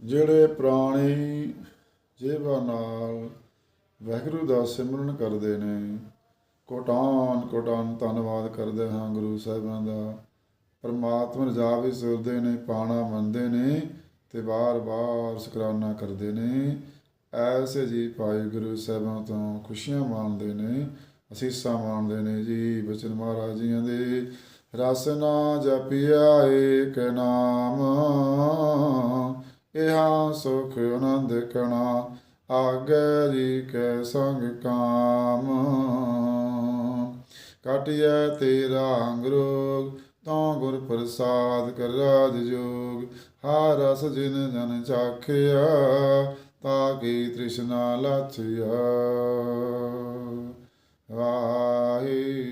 ਜਿਹੜੇ ਪ੍ਰਾਣੀ ਜੀਵਾਂ ਨਾਲ ਵਾਹਿਗੁਰੂ ਦਾ ਸਿਮਰਨ ਕਰਦੇ ਨੇ, ਕੋਟਾਨ ਕੋਟਾਨ ਧੰਨਵਾਦ ਕਰਦੇ ਹਾਂ ਗੁਰੂ ਸਾਹਿਬਾਂ ਦਾ। ਪਰਮਾਤਮਾ ਰਜਾ ਵੀ ਸੁਰਦੇ ਨੇ, ਪਾਣਾ ਮੰਨਦੇ ਨੇ ਤੇ ਬਾਰ-ਬਾਰ ਸ਼ੁਕਰਾਨਾ ਕਰਦੇ ਨੇ। ਐਸੇ ਜੀ ਭਾਈ ਗੁਰੂ ਸਾਹਿਬਾਂ ਤੋਂ ਖੁਸ਼ੀਆਂ ਮਾਣਦੇ ਨੇ, ਅਸੀਸਾਂ ਮਾਣਦੇ ਨੇ। ਜੀ ਬਚਨ ਮਹਾਰਾਜ ਜੀਆਂ ਦੇ ਰਸਨਾ ਜਪਿਆ ਏਕ ਨਾਮ। ਇਹਾ ਸੁਖ ਆਨੰਦ ਕਣਾ, ਆਗੇ ਜੀ ਕੈ ਸੰਗ ਕਾਮ। ਕਟਿਐ ਤੇਰਾ ਅੰਗਰੋਗ ਤਾਂ ਗੁਰ ਪ੍ਰਸਾਦ ਕਰ ਰਾਜ ਜੋਗ। ਹਰ ਰਸ ਜਿਨ ਜਨ ਚਾਖਿਆ, ਤਾ ਕੀ ਤ੍ਰਿਸ਼ਨਾ ਲਾਥਿਆ ਵਾਹਿਗੁਰੂ